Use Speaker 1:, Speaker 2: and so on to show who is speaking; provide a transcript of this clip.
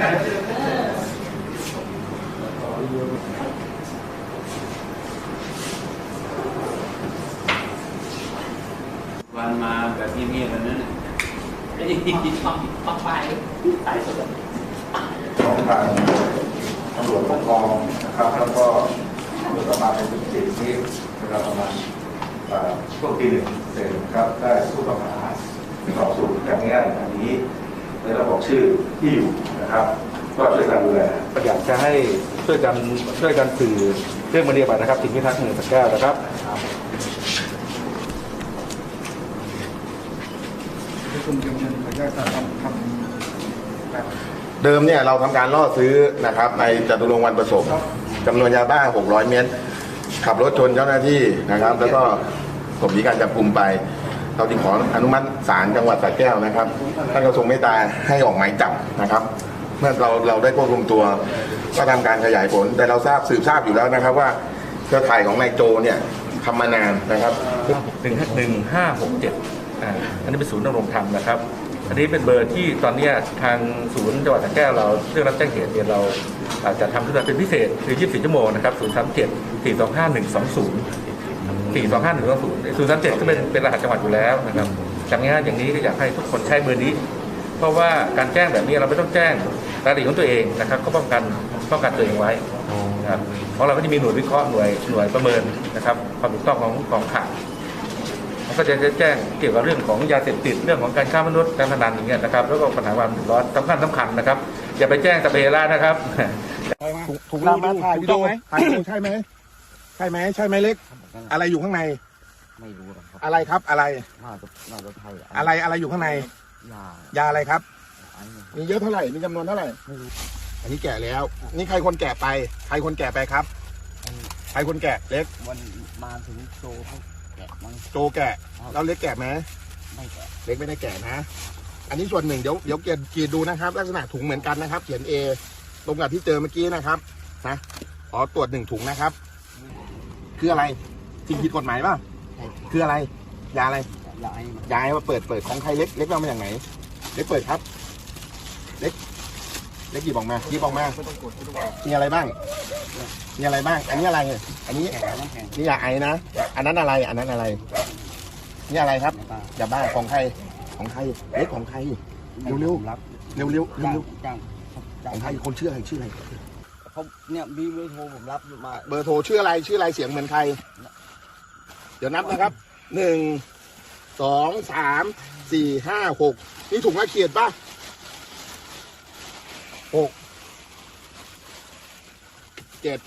Speaker 1: วันมาแบบเงียบๆแล้วนั่นน่ะ
Speaker 2: ไอ้ที่ฟังฟังไปสายสุด
Speaker 3: ของทางตำรวจปกครองนะครับ แล้วก็เมื่อประมาณเป็นสิบนี้เวลาประมาณช่วงตีหนึ่งเสร็จครับได้ผู้ต้องหาสอบสวนจากง่ายอันนี้และเราบอกชื่อที่อยู่ นะครับ ก็ช่วยกันดูแล
Speaker 4: อยากจะให้ช่วยกันช่วยกันสื่อเรื่องมณีบัตรนะครับถึงพิทักษ์เมืองสระแก้วนะครับ
Speaker 5: เดิมเนี่ยเราทำการล่อซื้อนะครับ ในจตุรงค์วันประสมจำนวนยาบ้า 600 เมตร ขับรถชนเจ้าหน้าที่นะครับ แล้วก็หลบหนีการจับกลุ่มไป เราจึงขออนุมัติศาลจังหวัดสระแก้วนะครับท่านกระทรวงเมตตาให้ออกหมายจับนะครับ เมื่อเราเราได้ควบคุมตัวก็ทำการขยายผล แต่เราทราบสืบทราบอยู่แล้วนะครับว่าเครือข่ายของนายโจเนี่ยทำมานานนะครับ
Speaker 4: หนึ่งหนึ่งห้าหกเจ็ดอันนี้เป็นศูนย์ดำรงธรรมนะครับ อันนี้เป็นเบอร์ที่ตอนนี้ทางศูนย์จังหวัดสระแก้วเราเรื่องรับแจ้งเหตุเนี่ยเราอาจจะทำขึ้นมาเป็นพิเศษคือ 24 ชั่วโมงนะครับ 037 425 120 425 120 037 ก็เป็นเป็นรหัสจังหวัดอยู่แล้วนะครับจากนี้อย่างนี้ก็อยากให้ทุกคนใช้เบอร์นี้ เพราะว่าการแจ้งแบบนี้เราไม่ต้องแจ้ง รายละเอียดของตัวเองนะครับก็ป้องกันป้องกันตัวเองไว้นะครับเพราะเราก็จะมีหน่วยวิเคราะห์หน่วยหน่วยประเมินนะครับความถูกต้องของของข่าวมันก็จะแจ้งเกี่ยวกับเรื่องของยาเสพติดเรื่องของการค้ามนุษย์การพนันอย่างเงี้ยนะครับแล้วก็ปัญหาความเดือดร้อนสำคัญสำคัญนะครับ อย่าไปแจ้งตะเบล่านะครับ
Speaker 5: ถุงดำมาถ่ายวิดีโอถ่ายวิดีโอใช่ไหมใช่ไหมใช่ไหมเล็ก อะไรอยู่ข้างใน
Speaker 6: ไม่รู้หรอกครับ
Speaker 5: อะไรครับอะไร
Speaker 6: น่าจะน่าจะใช่
Speaker 5: อะไรอะไรอยู่ข้างใน
Speaker 6: ยายา
Speaker 5: อะไรครับ
Speaker 6: ไอ้เนี่ย
Speaker 5: มีเยอะเท่าไหร่ มีจำนวนเท่าไหร่ อันนี้แก่แล้ว นี่ใครคนแก่ไป ใครคนแก่ไปครับ ใครคนแก่เล็ก
Speaker 6: วันมาถึงโจเขาแกะมั้ง
Speaker 5: โจแก่แล้วเล็กแก่ไหม
Speaker 6: ไม่แกะ
Speaker 5: เล็กไม่ได้แก่นะ อันนี้ส่วนหนึ่งเดี๋ยวเดี๋ยวเกียร์กีดูนะครับ ลักษณะถุงเหมือนกันนะครับ เขียน A ตรงกับที่เจอเมื่อกี้นะครับ นะ ขอตรวจหนึ่งถุงนะครับ คืออะไรสิ่งผิดกฎหมายป่ะ คืออะไร ยาอะไร
Speaker 6: ยาไอ้มัน
Speaker 5: ยามาเปิดเปิดของใครเล็กเล็กเอามาจากไหน เล็กเปิดครับ เล็ก เล็กหยิบออกมาหยิบออกมา มีอะไรบ้าง มีอะไรบ้าง อันนี้อะไร อันนี้
Speaker 6: แกะน้ำแข็ง
Speaker 5: นี่ยาไอนะ อันนั้นอะไร อันนั้นอะไร นี่อะไรครับ
Speaker 6: ไม่ตาย
Speaker 5: ยาบ้าของใคร ของใคร เล็กของใคร เร็ว
Speaker 6: ผมรับ
Speaker 5: เร็วเร็วเร็ว
Speaker 6: จ้าง
Speaker 5: เร็ว
Speaker 6: จ้าง
Speaker 5: ข
Speaker 6: จ้าง
Speaker 5: องใครคนชื่ออะไรชื่ออะไร
Speaker 6: เขาเนี่ยมีเบอร์โทรผมรับมา
Speaker 5: เบอร์โทรชื่ออะไรชื่ออะไรเสียงเหมือนใคร เดี๋ยวนับนะครับ หนึ่ง สอง สาม สี่ ห้า หก นี่ถุงละเขียดป่ะ หกเจ็ด